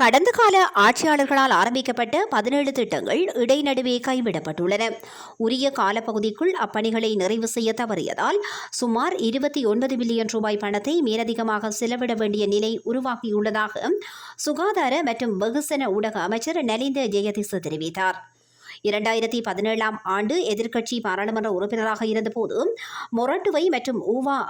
கடந்த கால ஆட்சியாளர்களால் ஆரம்பிக்கப்பட்ட பதினேழு திட்டங்கள் இடைநடுவே கைவிடப்பட்டுள்ளன. உரிய காலப்பகுதிக்குள் அப்பணிகளை நிறைவு செய்ய தவறியதால் சுமார் இருபத்தி ஒன்பது பில்லியன் ரூபாய் பணத்தை மேலதிகமாக செலவிட வேண்டிய நிலை உருவாகியுள்ளதாக சுகாதார மற்றும் வெகுசன ஊடக அமைச்சர் நலிந்த ஜெயதிச தெரிவித்தார். இரண்டாயிரத்தி பதினேழாம் ஆண்டு எதிர்க்கட்சி பாராளுமன்ற உறுப்பினராக இருந்தபோது மொரட்டுவை மற்றும் ஊவா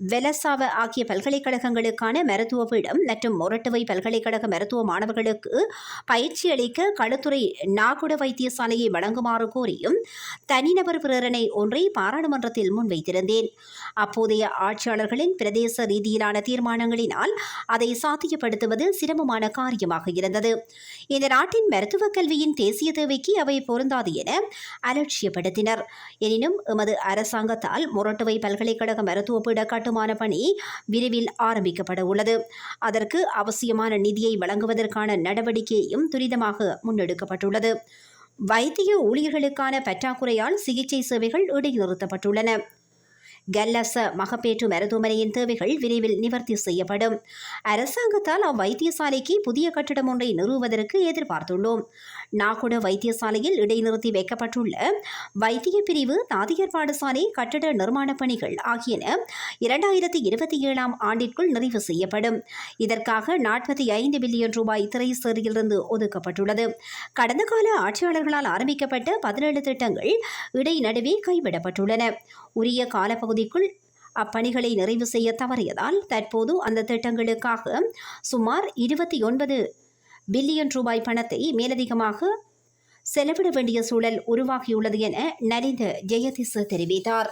வெலசாவ ஆகிய பல்கலைக்கழகங்களுக்கான மருத்துவ பீடம் மற்றும் மொரட்டுவை பல்கலைக்கழக மருத்துவ மாணவர்களுக்கு பயிற்சி அளிக்க களுத்துறை நாகுட வைத்தியசாலையை வழங்குமாறு கோரியும் தனிநபர் பிரேரணை ஒன்றை பாராளுமன்றத்தில் முன்வைத்திருந்தேன். அப்போதைய ஆட்சியாளர்களின் பிரதேச ரீதியிலான தீர்மானங்களினால் அதை சாத்தியப்படுத்துவது சிரமமான காரியமாக இருந்தது. இந்த நாட்டின் மருத்துவக் கல்வியின் தேசிய தேவைக்கு அவை பொருந்தாது என அலட்சியப்படுத்தினர். எனினும் எமது அரசாங்கத்தால் மொரட்டுவை பல்கலைக்கழக மருத்துவ பீட கட்டுமான பணி விரைவில் ஆரம்பிக்கப்பட உள்ளது. அதற்கு அவசியமான நிதியை வழங்குவதற்கான நடவடிக்கையும் துரிதமாக முன்னெடுக்கப்பட்டுள்ளது. வைத்திய ஊழியர்களுக்கான பற்றாக்குறையால் சிகிச்சை சேவைகள் இடைநிறுத்தப்பட்டுள்ளன. கல்லச மகப்பேற்று மருத்துவமனையின் தேவைகள் விரைவில் நிவர்த்தி செய்யப்படும். அரசாங்கத்தால் அவ்வைத்தியசாலைக்கு புதிய கட்டிடம் ஒன்றை நிறுவுவதற்கு எதிர்பார்த்துள்ளோம். நாகுட வைத்தியசாலையில் இடைநிறுத்தி வைக்கப்பட்டுள்ள வைத்திய பிரிவு தாதியர் பாடசாலை கட்டட நிர்மாணப் பணிகள் ஆகியன இரண்டாயிரத்தி இருபத்தி ஏழாம் ஆண்டிற்குள் நிறைவு செய்யப்படும். இதற்காக நாற்பத்தி ஐந்து பில்லியன் ரூபாய் திரைசேரியிலிருந்து ஒதுக்கப்பட்டுள்ளது. கடந்த கால ஆட்சியாளர்களால் ஆரம்பிக்கப்பட்ட பதினேழு திட்டங்கள் இடைநடுவே கைவிடப்பட்டுள்ளன. உரிய காலப்பகுதி காலப்பகுதிக்குள் அப்பணிகளை நிறைவு செய்ய தவறியதால் தற்போது அந்த திட்டங்களுக்காக சுமார் இருபத்தி ஒன்பது பில்லியன் ரூபாய் பணத்தை மேலதிகமாக செலவிட வேண்டிய சூழல் உருவாகியுள்ளது என நலிந்த ஜெயதிசு தெரிவித்தார்.